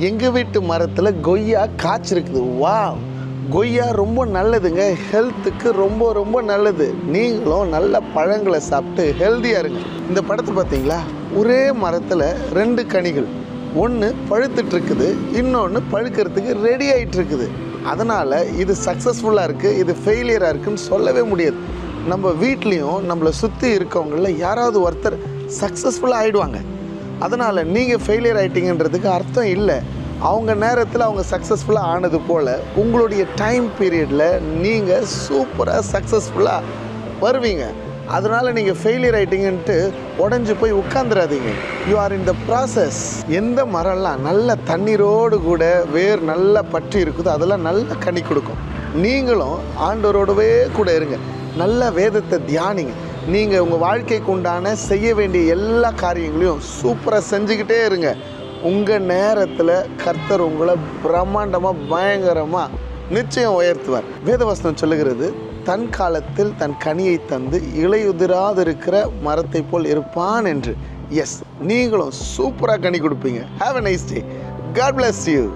எங்கள் வீட்டு மரத்தில் கொய்யா காய்ச்சிருக்குது. வா கொய்யா ரொம்ப நல்லதுங்க. ஹெல்த்துக்கு ரொம்ப ரொம்ப நல்லது. நீங்களும் நல்ல பழங்களை சாப்பிட்டு ஹெல்த்தியாக இருங்க. இந்த படத்தை பார்த்தீங்களா? ஒரே மரத்தில் ரெண்டு கனிகள். ஒன்று பழுத்துட்டு இருக்குது இன்னொன்று பழுக்கிறதுக்கு ரெடி ஆகிட்டுருக்குது அதனால் இது சக்ஸஸ்ஃபுல்லாக இருக்குது இது ஃபெயிலியராக இருக்குதுன்னு சொல்லவே முடியாது. நம்ம வீட்லேயும் நம்மளை சுற்றி இருக்கவங்களில் யாராவது ஒருத்தர் சக்ஸஸ்ஃபுல்லாக ஆகிடுவாங்க அதனால் நீங்கள் ஃபெயிலியர் ஆகிட்டீங்கன்றதுக்கு அர்த்தம் இல்லை. அவங்க நேரத்தில் அவங்க சக்ஸஸ்ஃபுல்லாக ஆனது போல் உங்களுடைய டைம் பீரியடில் நீங்கள் சூப்பராக சக்ஸஸ்ஃபுல்லாக வருவீங்க. அதனால் நீங்கள் ஃபெயிலியர் ஆகிட்டீங்கன்ட்டு உடஞ்சி போய் உட்காந்துடாதீங்க you are in the process எந்த மரம்லாம் நல்ல தண்ணீரோடு கூட வேர் நல்லா பற்றி இருக்குதோ அதெல்லாம் நல்லா கனி கொடுக்கும். நீங்களும் ஆண்டவரோடவே கூட இருங்க. நல்ல வேதத்தை தியானிங்க. நீங்கள் உங்கள் வாழ்க்கைக்கு உண்டான செய்ய வேண்டிய எல்லா காரியங்களையும் சூப்பராக செஞ்சுக்கிட்டே இருங்க. உங்கள் நேரத்தில் கர்த்தர் உங்களை பிரம்மாண்டமாக பயங்கரமாக நிச்சயம் உயர்த்துவார். வேதவசனம் சொல்லுகிறது தன் காலத்தில் தன் கனியை தந்து இலையுதிராதிருக்கிற மரத்தை போல் இருப்பான் என்று. எஸ் நீங்களும் சூப்பராக கனி கொடுப்பீங்க. Have a nice day God bless you